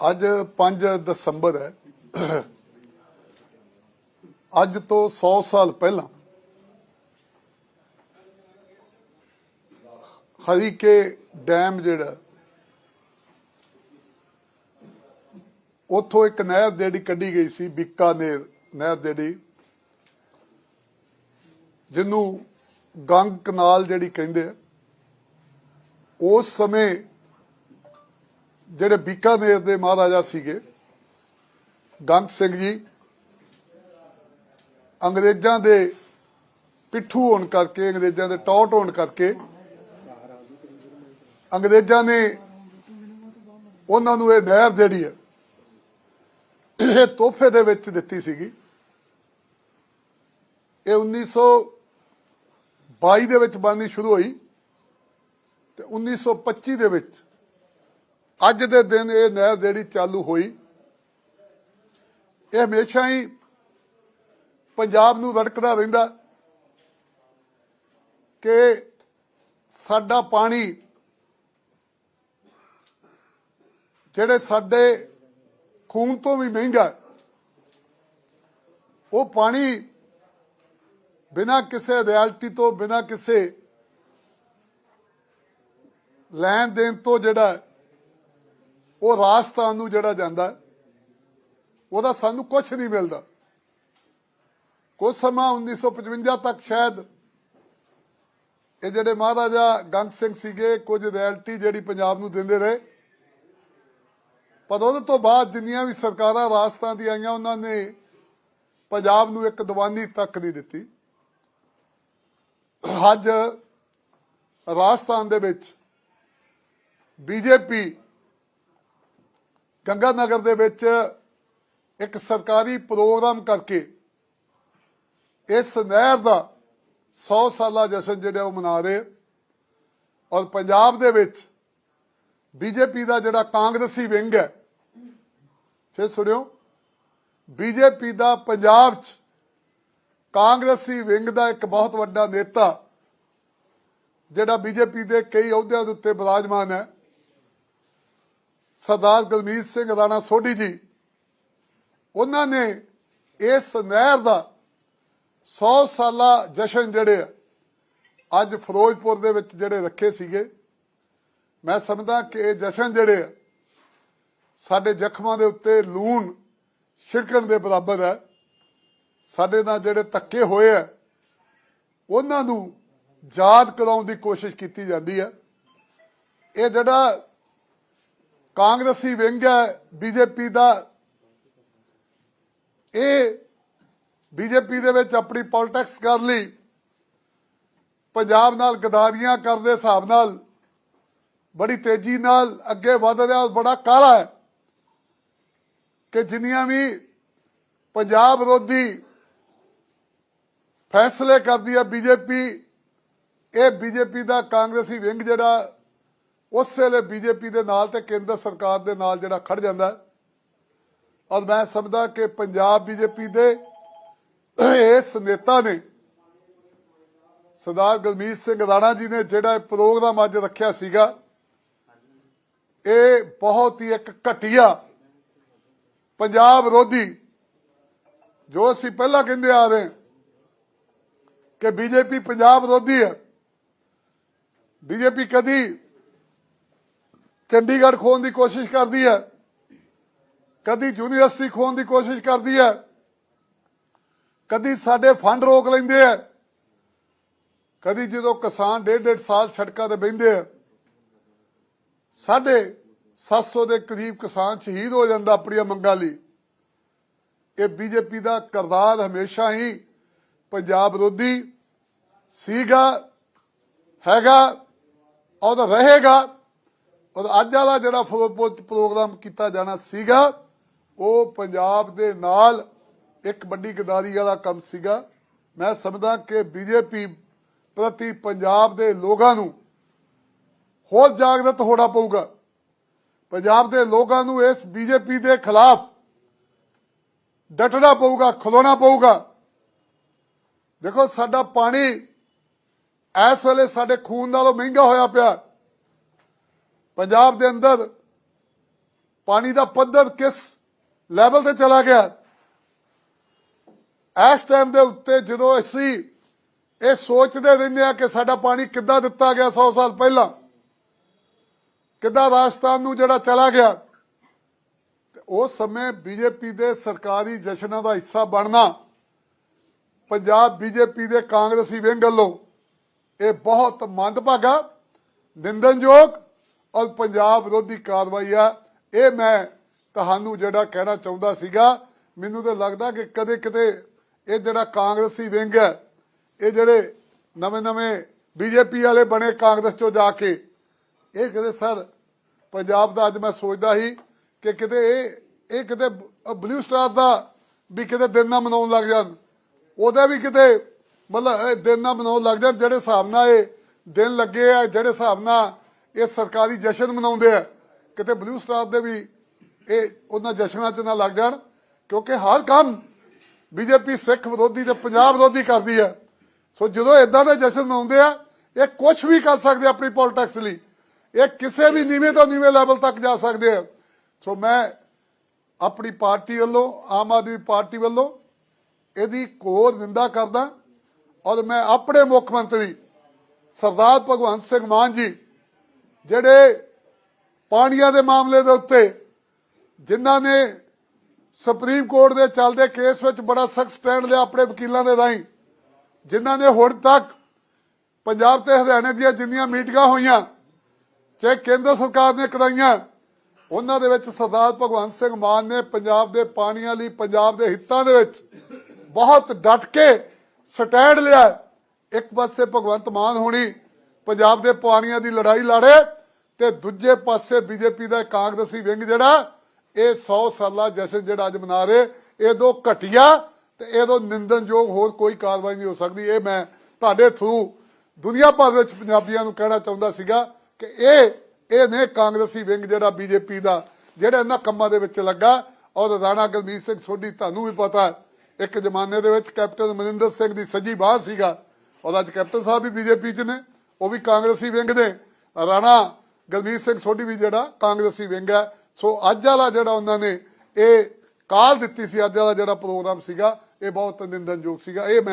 ਅੱਜ 5 ਦਸੰਬਰ ਹੈ। ਅੱਜ ਤੋਂ 100 ਸਾਲ ਪਹਿਲਾਂ ਹਰੀਕੇ ਡੈਮ ਜਿਹੜਾ, ਉੱਥੋਂ ਇੱਕ ਨਹਿਰ ਜਿਹੜੀ ਕੱਢੀ ਗਈ ਸੀ, ਬੀਕਾਨੇਰ ਨਹਿਰ ਜਿਹੜੀ ਜਿਹਨੂੰ ਗੰਗ ਕਨਾਲ ਜਿਹੜੀ ਕਹਿੰਦੇ ਉਸ ਸਮੇਂ ਜਿਹੜੇ ਬੀਕਾਨੇਰ ਦੇ ਮਹਾਰਾਜਾ ਸੀਗੇ, ਗੰਗ ਸਿੰਘ ਜੀ, ਅੰਗਰੇਜ਼ਾਂ ਦੇ ਪਿੱਠੂ ਹੋਣ ਕਰਕੇ, ਅੰਗਰੇਜ਼ਾਂ ਦੇ ਟੌਟ ਹੋਣ ਕਰਕੇ, ਅੰਗਰੇਜ਼ਾਂ ਨੇ ਉਹਨਾਂ ਨੂੰ ਇਹ ਨਹਿਰ ਜਿਹੜੀ ਹੈ, ਇਹ ਤੋਹਫੇ ਦੇ ਵਿੱਚ ਦਿੱਤੀ ਸੀਗੀ। ਇਹ 1922 ਦੇ ਵਿੱਚ ਬਣਨੀ ਸ਼ੁਰੂ ਹੋਈ ਤੇ 1925 ਦੇ ਵਿੱਚ ਅੱਜ ਦੇ ਦਿਨ ਇਹ ਨਹਿਰ ਜਿਹੜੀ ਚਾਲੂ ਹੋਈ, ਇਹ ਹਮੇਸ਼ਾ ਹੀ ਪੰਜਾਬ ਨੂੰ ਰੜਕਦਾ ਰਹਿੰਦਾ ਕਿ ਸਾਡਾ ਪਾਣੀ ਜਿਹੜੇ ਸਾਡੇ ਖੂਨ ਤੋਂ ਵੀ ਮਹਿੰਗਾ ਉਹ ਪਾਣੀ ਬਿਨਾਂ ਕਿਸੇ ਰਿਐਲਿਟੀ ਤੋਂ, ਬਿਨਾਂ ਕਿਸੇ ਲੈਣ ਦੇਣ ਤੋਂ ਜਿਹੜਾ ਉਹ ਰਾਜਸਥਾਨ ਨੂੰ ਜਿਹੜਾ ਜਾਂਦਾ, ਉਹਦਾ ਸਾਨੂੰ ਕੁਝ ਨਹੀਂ ਮਿਲਦਾ। ਕੁਝ ਸਮਾਂ 1955 ਤੱਕ ਸ਼ਾਇਦ ਇਹ ਜਿਹੜੇ ਮਹਾਰਾਜਾ ਗੰਗ ਸਿੰਘ ਸੀਗੇ, ਕੁਝ ਰੈਲਟੀ ਜਿਹੜੀ ਪੰਜਾਬ ਨੂੰ ਦਿੰਦੇ ਰਹੇ। ਪਰ ਉਹਦੇ ਤੋਂ ਬਾਅਦ ਜਿੰਨੀਆਂ ਵੀ ਸਰਕਾਰਾਂ ਰਾਜਸਥਾਨ ਦੀ ਆਈਆਂ, ਉਹਨਾਂ ਨੇ ਪੰਜਾਬ ਨੂੰ ਇੱਕ ਦੀਵਾਨੀ ਤੱਕ ਨਹੀਂ ਦਿੱਤੀ। ਅੱਜ ਰਾਜਸਥਾਨ ਦੇ ਵਿੱਚ ਬੀਜੇਪੀ ਗੰਗਾ ਨਗਰ ਦੇ ਵਿੱਚ ਇੱਕ ਸਰਕਾਰੀ ਪ੍ਰੋਗਰਾਮ ਕਰਕੇ ਇਸ ਨਹਿਰ ਦਾ 100 ਸਾਲਾ ਜਸ਼ਨ ਜਿਹੜਾ ਉਹ ਮਨਾ ਰਹੇ ਔਰ ਪੰਜਾਬ ਦੇ ਵਿੱਚ ਬੀਜੇਪੀ ਦਾ ਜਿਹੜਾ ਕਾਂਗਰਸੀ ਵਿੰਗ ਹੈ, ਫਿਰ ਸੁਣਿਓ, ਬੀਜੇਪੀ ਦਾ ਪੰਜਾਬ 'ਚ ਕਾਂਗਰਸੀ ਵਿੰਗ ਦਾ ਇੱਕ ਬਹੁਤ ਵੱਡਾ ਨੇਤਾ ਜਿਹੜਾ ਬੀਜੇਪੀ ਦੇ ਕਈ ਅਹੁਦਿਆਂ ਦੇ ਉੱਤੇ ਬਿਰਾਜਮਾਨ ਹੈ ਸਰਦਾਰ ਗੁਰਮੀਤ ਸਿੰਘ ਰਾਣਾ ਸੋਢੀ ਜੀ, ਉਹਨਾਂ ਨੇ ਇਸ ਨਹਿਰ ਦਾ 100 ਸਾਲਾ ਜਸ਼ਨ ਜਿਹੜੇ ਅੱਜ ਫਿਰੋਜ਼ਪੁਰ ਦੇ ਵਿੱਚ ਜਿਹੜੇ ਰੱਖੇ ਸੀਗੇ। ਮੈਂ ਸਮਝਦਾ ਕਿ ਇਹ ਜਸ਼ਨ ਜਿਹੜੇ ਸਾਡੇ ਜ਼ਖਮਾਂ ਦੇ ਉੱਤੇ ਲੂਣ ਛਿੜਕਣ ਦੇ ਬਰਾਬਰ ਹੈ। ਸਾਡੇ ਨਾਲ ਜਿਹੜੇ ਧੱਕੇ ਹੋਏ ਆ, ਉਹਨਾਂ ਨੂੰ ਯਾਦ ਕਰਾਉਣ ਦੀ ਕੋਸ਼ਿਸ਼ ਕੀਤੀ ਜਾਂਦੀ ਹੈ। ਇਹ ਜਿਹੜਾ ਕਾਂਗਰਸੀ ਵਿੰਗ ਹੈ ਬੀਜੇਪੀ ਦਾ। ਇਹ ਬੀਜੇਪੀ ਦੇ ਵਿੱਚ ਆਪਣੀ ਪੋਲਿਟਿਕਸ ਕਰ ਲਈ ਪੰਜਾਬ ਨਾਲ ਗਦਾਰੀਆਂ ਕਰਨ ਦੇ ਹਿਸਾਬ ਨਾਲ ਬੜੀ ਤੇਜ਼ੀ ਨਾਲ ਅੱਗੇ ਵਧ ਰਿਹਾ ਔਰ ਬੜਾ ਕਾਲਾ ਹੈ ਕਿ ਜਿੰਨੀਆਂ ਵੀ ਪੰਜਾਬ ਵਿਰੋਧੀ ਫੈਸਲੇ ਕਰਦੀ ਹੈ ਬੀਜੇਪੀ ਇਹ ਬੀਜੇਪੀ ਦਾ ਕਾਂਗਰਸੀ ਵਿੰਗ ਜਿਹੜਾ ਉਸ ਵੇਲੇ ਬੀਜੇਪੀ ਦੇ ਨਾਲ ਤੇ ਕੇਂਦਰ ਸਰਕਾਰ ਦੇ ਨਾਲ ਜਿਹੜਾ ਖੜ ਜਾਂਦਾ ਔਰ ਮੈਂ ਸਮਝਦਾ ਕਿ ਪੰਜਾਬ ਬੀਜੇਪੀ ਦੇ ਇਸ ਨੇਤਾ ਨੇ ਸਰਦਾਰ ਗੁਰਮੀਤ ਸਿੰਘ ਰਾਣਾ ਜੀ ਨੇ ਜਿਹੜਾ ਇਹ ਪ੍ਰੋਗਰਾਮ ਅੱਜ ਰੱਖਿਆ ਸੀਗਾ, ਇਹ ਬਹੁਤ ਹੀ ਇੱਕ ਘਟੀਆ ਪੰਜਾਬ ਵਿਰੋਧੀ, ਜੋ ਅਸੀਂ ਪਹਿਲਾਂ ਕਹਿੰਦੇ ਆ ਰਹੇ ਹਾਂ ਕਿ ਬੀਜੇਪੀ ਪੰਜਾਬ ਵਿਰੋਧੀ ਹੈ। ਬੀਜੇਪੀ ਕਦੀ ਚੰਡੀਗੜ੍ਹ ਖੋਣ ਦੀ ਕੋਸ਼ਿਸ਼ ਕਰਦੀ ਹੈ। ਕਦੀ ਯੂਨੀਵਰਸਿਟੀ ਖੋਣ ਦੀ ਕੋਸ਼ਿਸ਼ ਕਰਦੀ ਹੈ। ਕਦੀ ਸਾਡੇ ਫੰਡ ਰੋਕ ਲੈਂਦੇ ਆ ਕਦੀ ਜਦੋਂ ਕਿਸਾਨ ਡੇਢ ਡੇਢ ਸਾਲ ਸੜਕਾਂ ਤੇ ਬਹਿੰਦੇ ਆ ਸਾਡੇ 700 ਦੇ ਕਰੀਬ ਕਿਸਾਨ ਸ਼ਹੀਦ ਹੋ ਜਾਂਦਾ ਆਪਣੀਆਂ ਮੰਗਾਂ ਲਈ। ਇਹ ਬੀਜੇਪੀ ਦਾ ਕਰਦਾਰ ਹਮੇਸ਼ਾ ਹੀ ਪੰਜਾਬ ਵਿਰੋਧੀ ਸੀਗਾ, ਹੈਗਾ ਔਰ ਰਹੇਗਾ। ਔਰ ਅੱਜ ਵਾਲਾ ਜਿਹੜਾ ਫਿਰੋਜ਼ਪੁਰ ਪ੍ਰੋਗਰਾਮ ਕੀਤਾ ਜਾਣਾ ਸੀਗਾ, ਉਹ ਪੰਜਾਬ ਦੇ ਨਾਲ ਇੱਕ ਵੱਡੀ ਗਦਾਰੀ ਵਾਲਾ ਕੰਮ ਸੀਗਾ। ਮੈਂ ਸਮਝਦਾ ਕਿ ਬੀਜੇਪੀ ਪ੍ਰਤੀ ਪੰਜਾਬ ਦੇ ਲੋਕਾਂ ਨੂੰ ਹੋਰ ਜਾਗਰਤ ਹੋਣਾ ਪਊਗਾ। ਪੰਜਾਬ ਦੇ ਲੋਕਾਂ ਨੂੰ ਇਸ ਬੀਜੇਪੀ ਦੇ ਖਿਲਾਫ ਡਟਣਾ ਪਊਗਾ, ਖਲੋਣਾ ਪਊਗਾ। ਦੇਖੋ, ਸਾਡਾ ਪਾਣੀ ਇਸ ਵੇਲੇ ਸਾਡੇ ਖੂਨ ਨਾਲੋਂ ਮਹਿੰਗਾ ਹੋਇਆ ਪਿਆ। ਪੰਜਾਬ ਦੇ ਅੰਦਰ ਪਾਣੀ ਦਾ ਪੱਧਰ ਕਿਸ ਲੈਵਲ ਤੇ ਚਲਾ ਗਿਆ? ਇਸ ਟਾਈਮ ਦੇ ਉੱਤੇ ਜਦੋਂ ਅਸੀਂ ਇਹ ਸੋਚਦੇ ਰਹਿੰਦੇ ਆ ਕਿ ਸਾਡਾ ਪਾਣੀ ਕਿੱਦਾਂ ਦਿੱਤਾ ਗਿਆ 100 ਸਾਲ ਪਹਿਲਾਂ, ਕਿੱਦਾਂ ਰਾਜਸਥਾਨ ਨੂੰ ਜਿਹੜਾ ਚਲਾ ਗਿਆ ਉਸ ਸਮੇਂ ਬੀਜੇਪੀ ਦੇ ਸਰਕਾਰੀ ਜਸ਼ਨਾਂ ਦਾ ਹਿੱਸਾ ਬਣਨਾ, ਪੰਜਾਬ ਬੀਜੇਪੀ ਦੇ ਕਾਂਗਰਸੀ ਵਿੰਗ ਵੱਲੋਂ ਇਹ ਬਹੁਤ ਮੰਦਭਾਗਾ ਨਿੰਦਨਯੋਗ ਔਰ ਪੰਜਾਬ ਵਿਰੋਧੀ ਕਾਰਵਾਈ ਆ, ਇਹ ਮੈਂ ਤੁਹਾਨੂੰ ਜਿਹੜਾ ਕਹਿਣਾ ਚਾਹੁੰਦਾ ਸੀਗਾ, ਮੈਨੂੰ ਤਾਂ ਲੱਗਦਾ ਕਿ ਕਦੇ ਕਿਤੇ ਇਹ ਜਿਹੜਾ ਕਾਂਗਰਸੀ ਵਿੰਗ ਹੈ, ਇਹ ਜਿਹੜੇ ਨਵੇਂ ਨਵੇਂ ਬੀਜੇਪੀ ਵਾਲੇ ਬਣੇ ਕਾਂਗਰਸ ਚੋਂ ਜਾ ਕੇ, ਇਹ ਕਿਤੇ ਸਰ, ਪੰਜਾਬ ਦਾ ਅੱਜ ਮੈਂ ਸੋਚਦਾ ਸੀ ਕਿ ਕਿਤੇ ਇਹ ਇਹ ਕਿਤੇ ਬਲੂ ਸਟਾਰ ਦਾ ਵੀ ਕਿਤੇ ਦਿਨ ਨਾ ਮਨਾਉਣ ਲੱਗ ਜਾਣ, ਉਹਦਾ ਵੀ ਕਿਤੇ ਮਤਲਬ ਇਹ ਦਿਨ ਨਾ ਮਨਾਉਣ ਲੱਗ ਜਾਣ, ਜਿਹੜੇ ਹਿਸਾਬ ਨਾਲ ਇਹ ਦਿਨ ਲੱਗੇ ਆ, ਜਿਹੜੇ ਹਿਸਾਬ ਨਾਲ ਇਹ ਸਰਕਾਰੀ ਜਸ਼ਨ ਮਨਾਉਂਦੇ ਆ। ਕਿਤੇ ਬਲੂ ਸਟਾਰ ਦੇ ਵੀ ਇਹ ਉਹਨਾਂ ਜਸ਼ਨਾਂ 'ਚ ਨਾ ਲੱਗ ਜਾਣ, ਕਿਉਂਕਿ ਹਰ ਕੰਮ ਬੀਜੇਪੀ ਸਿੱਖ ਵਿਰੋਧੀ ਤੇ ਪੰਜਾਬ ਵਿਰੋਧੀ ਕਰਦੀ ਹੈ ਸੋ ਜਦੋਂ ਇਦਾਂ ਦੇ ਜਸ਼ਨ ਮਨਾਉਂਦੇ ਆ, ਇਹ ਕੁਝ ਵੀ ਕਰ ਸਕਦੇ ਆਪਣੀ ਪੋਲਿਟਿਕਸ ਲਈ। ਇਹ ਕਿਸੇ ਵੀ ਨੀਵੇਂ ਤੋਂ ਨੀਵੇਂ ਲੈਵਲ ਤੱਕ ਜਾ ਸਕਦੇ ਆ। ਸੋ ਮੈਂ ਆਪਣੀ ਪਾਰਟੀ ਵੱਲੋਂ, ਆਮ ਆਦਮੀ ਪਾਰਟੀ ਵੱਲੋਂ ਇਹਦੀ ਕੋਰ ਨਿੰਦਾ ਕਰਦਾ ਔਰ ਮੈਂ ਆਪਣੇ ਮੁੱਖ ਮੰਤਰੀ ਸਰਦਾਰ ਭਗਵੰਤ ਸਿੰਘ ਮਾਨ ਜੀ ਜਿਹੜੇ ਪਾਣੀਆਂ ਦੇ ਮਾਮਲੇ ਦੇ ਉੱਤੇ ਜਿਨ੍ਹਾਂ ਨੇ ਸੁਪਰੀਮ ਕੋਰਟ ਦੇ ਚੱਲਦੇ ਕੇਸ ਵਿੱਚ ਬੜਾ ਸਖਤ ਸਟੈਂਡ ਲਿਆ ਆਪਣੇ ਵਕੀਲਾਂ ਦੇ ਰਾਹੀਂ, ਜਿਨ੍ਹਾਂ ਨੇ ਹੁਣ ਤੱਕ ਪੰਜਾਬ ਤੇ ਹਰਿਆਣੇ ਦੀਆਂ ਜਿੰਨੀਆਂ ਮੀਟਿੰਗਾਂ ਹੋਈਆਂ, ਚਾਹੇ ਕੇਂਦਰ ਸਰਕਾਰ ਨੇ ਕਰਾਈਆਂ, ਉਹਨਾਂ ਦੇ ਵਿੱਚ ਸਰਦਾਰ ਭਗਵੰਤ ਸਿੰਘ ਮਾਨ ਨੇ ਪੰਜਾਬ ਦੇ ਪਾਣੀਆਂ ਲਈ ਪੰਜਾਬ ਦੇ ਹਿੱਤਾਂ ਦੇ ਵਿੱਚ ਬਹੁਤ ਡਟ ਕੇ ਸਟੈਂਡ ਲਿਆ। ਇੱਕ ਪਾਸੇ ਭਗਵੰਤ ਮਾਨ ਹੋਣੀ ਪੰਜਾਬ ਦੇ ਪਾਣੀਆਂ ਦੀ ਲੜਾਈ ਲੜੇ ਤੇ ਦੂਜੇ ਪਾਸੇ ਬੀਜੇਪੀ ਦਾ ਕਾਂਗਰਸੀ ਵਿੰਗ ਜਿਹੜਾ, ਇਹ 100 ਸਾਲਾ ਜਸ਼ਨ ਜਿਹੜਾ ਅੱਜ ਮਨਾ ਰਹੇ, ਇਹ ਦੋ ਘਟਿਆ ਤੇ ਇਹ ਤੋਂ ਨਿੰਦਨਯੋਗ ਹੋਰ ਕੋਈ ਕਾਰਵਾਈ ਨਹੀਂ ਹੋ ਸਕਦੀ। ਇਹ ਮੈਂ ਤੁਹਾਡੇ ਥਰੂ ਦੁਨੀਆ ਭਰ ਵਿੱਚ ਪੰਜਾਬੀਆਂ ਨੂੰ ਕਹਿਣਾ ਚਾਹੁੰਦਾ ਸੀਗਾ ਕਿ ਇਹ ਇਹ ਨੇ ਕਾਂਗਰਸੀ ਵਿੰਗ ਜਿਹੜਾ ਬੀਜੇਪੀ ਦਾ, ਜਿਹੜਾ ਇਹਨਾਂ ਕੰਮਾਂ ਦੇ ਵਿੱਚ ਲੱਗਾ। ਔਰ ਰਾਣਾ ਗੁਰਮੀਤ ਸਿੰਘ ਸੋਢੀ, ਤੁਹਾਨੂੰ ਵੀ ਪਤਾ, ਇੱਕ ਜ਼ਮਾਨੇ ਦੇ ਵਿੱਚ ਕੈਪਟਨ ਮਨਿੰਦਰ ਸਿੰਘ ਦੀ ਸੱਜੀ ਬਾਹ ਸੀਗਾ। ਔਰ ਅੱਜ ਕੈਪਟਨ ਸਾਹਿਬ ਵੀ ਬੀਜੇਪੀ 'ਚ ਨੇ। ਉਹ ਵੀ ਕਾਂਗਰਸੀ ਵਿੰਗ ਦੇ। ਰਾਣਾ ਗੁਰਮੀਤ ਸਿੰਘ ਸੋਢੀ ਵੀ ਜਿਹੜਾ ਕਾਂਗਰਸੀ ਵਿੰਗ ਹੈ। ਸੋ ਅੱਜ ਵਾਲਾ ਜਿਹੜਾ ਉਹਨਾਂ ਨੇ ਇਹ ਕਾਲ ਦਿੱਤੀ ਸੀ, ਅੱਜ ਵਾਲਾ ਜਿਹੜਾ ਪ੍ਰੋਗਰਾਮ ਸੀਗਾ, ਇਹ ਬਹੁਤ ਨਿੰਦਨਯੋਗ ਸੀਗਾ। ਇਹ